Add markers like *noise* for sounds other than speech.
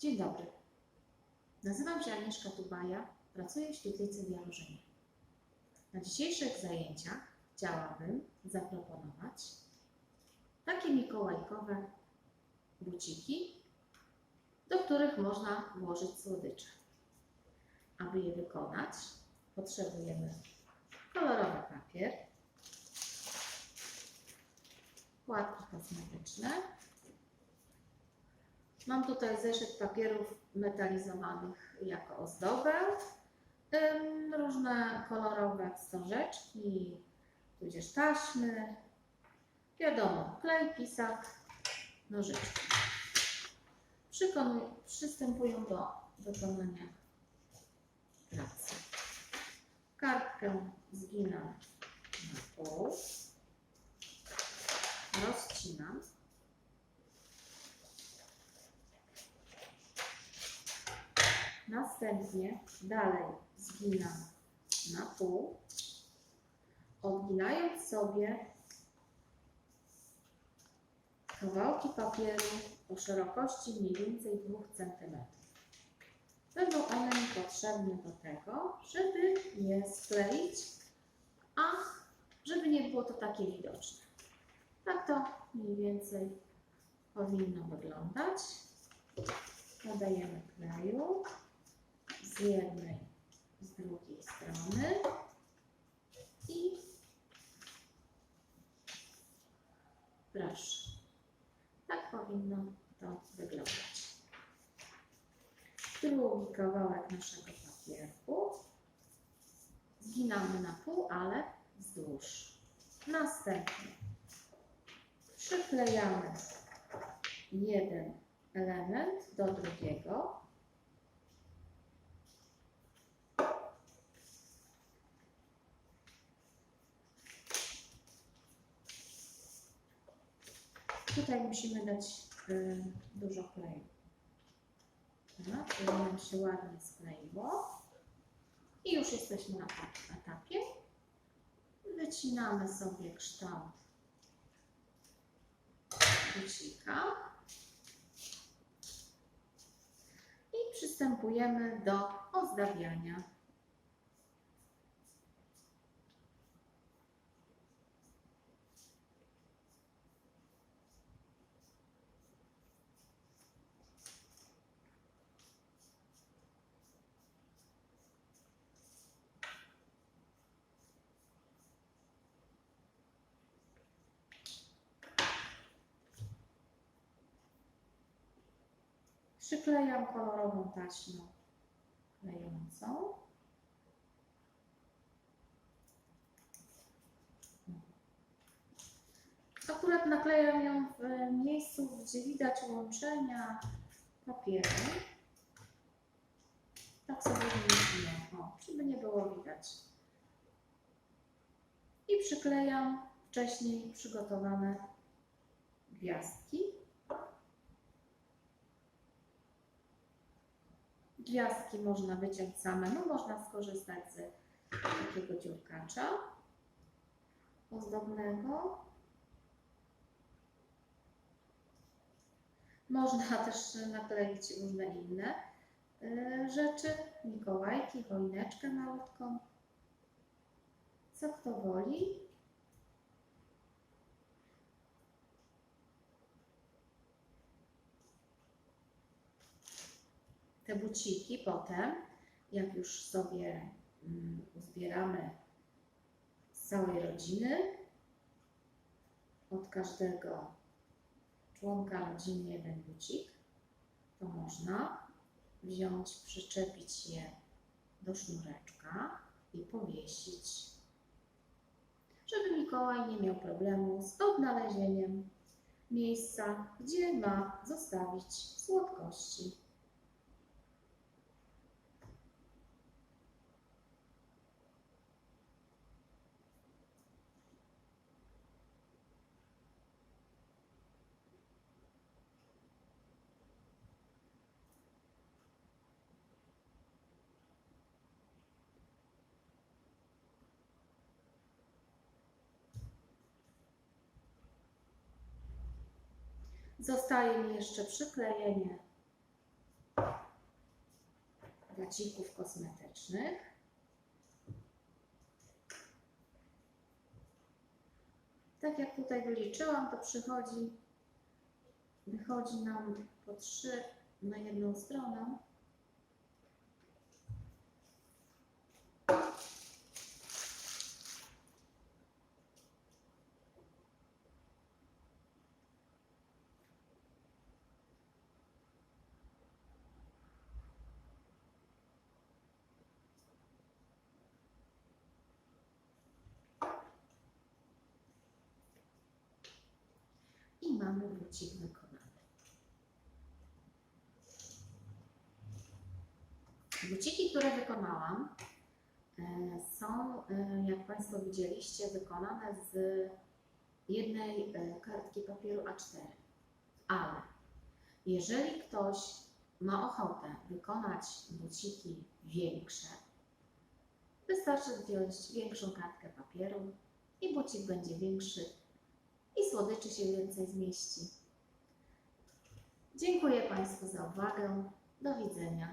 Dzień dobry. Nazywam się Agnieszka Tubaja, pracuję w świetlicy w Jarożynie. Na dzisiejszych zajęciach chciałabym zaproponować takie mikołajkowe buciki, do których można włożyć słodycze. Aby je wykonać, potrzebujemy kolorowy papier, płatki kosmetyczne, Mam tutaj zeszyt papierów metalizowanych jako ozdobę, różne kolorowe wstążeczki, tudzież taśmy, wiadomo, klej, pisak, nożyczki. Przykonu- przystępuję do wykonania pracy. Kartkę zginam na pół, rozcinam. Następnie dalej zginam na pół, odginając sobie kawałki papieru o szerokości mniej więcej 2 cm. Będą one mi potrzebne do tego, żeby je skleić, a żeby nie było to takie widoczne. Tak to mniej więcej powinno wyglądać. Dodajemy kleju z jednej, z drugiej strony i proszę. Tak powinno to wyglądać. Drugi kawałek naszego papierku zginamy na pół, ale wzdłuż. Następnie przyklejamy jeden element do drugiego. Tutaj musimy dać y, dużo kleju. Tak, żeby nam się ładnie skleiło. I już jesteśmy na etapie. Wycinamy sobie kształt bucika. I przystępujemy do ozdabiania. Przyklejam kolorową taśmą klejącą. Akurat naklejam ją w miejscu, gdzie widać łączenia papieru. Tak sobie wyjdziemy, żeby nie było widać. I przyklejam wcześniej przygotowane gwiazdki. Gwiazdki można wyciąć samemu, można skorzystać z takiego dziurkacza ozdobnego. Można *laughs* też nakleić różne inne y, rzeczy, mikołajki, choineczkę malutką. Co kto woli. Te buciki potem, jak już sobie mm, uzbieramy z całej rodziny, od każdego członka rodziny jeden bucik, to można wziąć, przyczepić je do sznureczka i powiesić, żeby Mikołaj nie miał problemu z odnalezieniem miejsca, gdzie ma zostawić słodkości. Zostaje mi jeszcze przyklejenie placików kosmetycznych. Tak jak tutaj wyliczyłam, to przychodzi, wychodzi nam po trzy na jedną stronę. I mamy bucik wykonany. Buciki, które wykonałam, e, są, e, jak Państwo widzieliście, wykonane z jednej e, kartki papieru A4. Ale jeżeli ktoś ma ochotę wykonać buciki większe, wystarczy wziąć większą kartkę papieru i bucik będzie większy i słodyczy się więcej zmieści. Dziękuję Państwu za uwagę. Do widzenia.